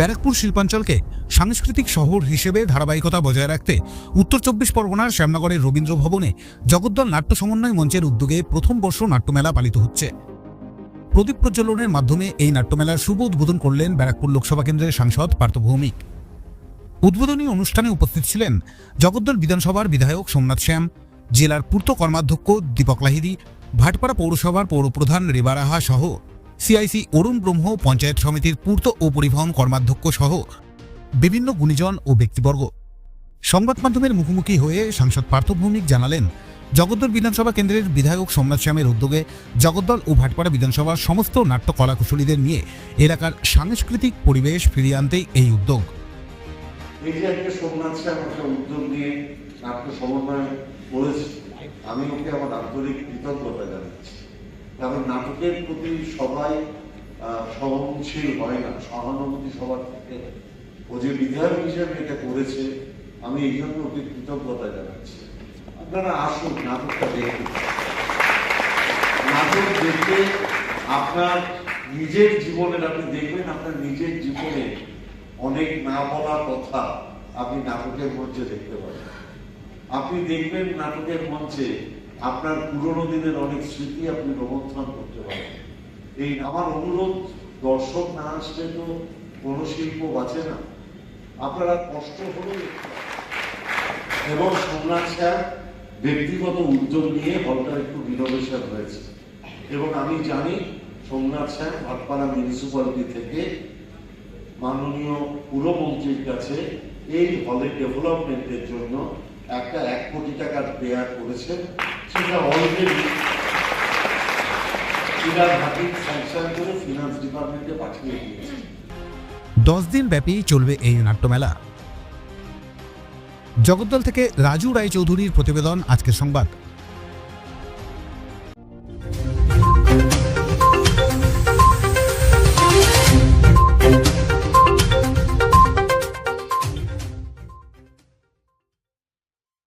ব্যারাকপুর শিল্পাঞ্চলকে সাংস্কৃতিক শহর হিসেবে ধারাবাহিকতা বজায় রাখতে উত্তর চব্বিশ পরগনার শ্যামনগরের রবীন্দ্র ভবনে জগদ্দল নাট্য সমন্বয় মঞ্চের উদ্যোগে প্রথম বর্ষ নাট্যমেলা পালিত হচ্ছে। প্রদীপ প্রজ্বলনের মাধ্যমে এই নাট্যমেলার শুভ উদ্বোধন করলেন ব্যারাকপুর লোকসভা কেন্দ্রের সাংসদ পার্থ ভৌমিক উদ্বোধনী অনুষ্ঠানে উপস্থিত ছিলেন জগদ্দল বিধানসভার বিধায়ক সোমনাথ শ্যাম, জেলার পূর্ত কর্মাধ্যক্ষ দীপক লাহিদি ভাটপাড়া পৌরসভার পৌরপ্রধান রেবা রাহা সহ সিআইসি, অরুণ ব্রহ্ম, পঞ্চায়েত সমিতির পূর্ত ও পরিবহন কর্মাধ্যক্ষ সহ বিভিন্ন গুণীজন ও ব্যক্তিবর্গ। সংবাদ মাধ্যমের মুখোমুখি হয়ে সাংসদ পার্থ ভৌমিক জানালেন, জগদ্দল বিধানসভা কেন্দ্রের বিধায়ক সোমনাথ শ্যামের উদ্যোগে জগদ্দল ও ভাটপাড়া বিধানসভার সমস্ত নাট্য কলাকুশলীদের নিয়ে এলাকার সাংস্কৃতিক পরিবেশ ফিরিয়ে আনতেই এই উদ্যোগ। আমি ওকে আমার আন্তরিক কৃতজ্ঞতা জানাচ্ছি। কারণ নাটকের প্রতি সবাই সহনশীল হয় না। সহানুভূতি সবার থেকে। ও যে বিধায়ক হিসেবে এটা করেছে, আমি এই জন্য ওকে কৃতজ্ঞতা জানাচ্ছি। আপনারা আসুন, নাটকটা দেখুন। নাটক দেখে আপনার নিজের জীবনের, আপনি দেখবেন আপনার নিজের জীবনে অনেক না বলা কথা আপনি নাটকের মঞ্চে দেখতে পাবেন। আপনি দেখবেন নাটকের মঞ্চে আপনার পুরনো দিনের অনেক স্মৃতি আপনি রোমন্থন করতে পারেন। এই আমার অনুরোধ, দর্শক না আসলে তো কোনো শিল্প বাঁচে না। আপনারা কষ্ট পারেন। এবং সোমনাথ স্যার ব্যক্তিগত উদ্যোগ নিয়ে হলটা একটু রিনোভেশন হয়েছে। এবং আমি জানি সোমনাথ স্যার ভাটপাড়া মিউনিসিপ্যালিটি থেকে মাননীয় পুরমন্ত্রীর কাছে এই হলের ডেভেলপমেন্টের জন্য একটা এক কোটি টাকার প্লেয়ার করেছেন সেটা অলরেডি দশ দিন ব্যাপী চলবে এই নাট্যমেলা। জগদ্দল থেকে রাজু রায়চৌধুরীর প্রতিবেদন, আজকের সংবাদ।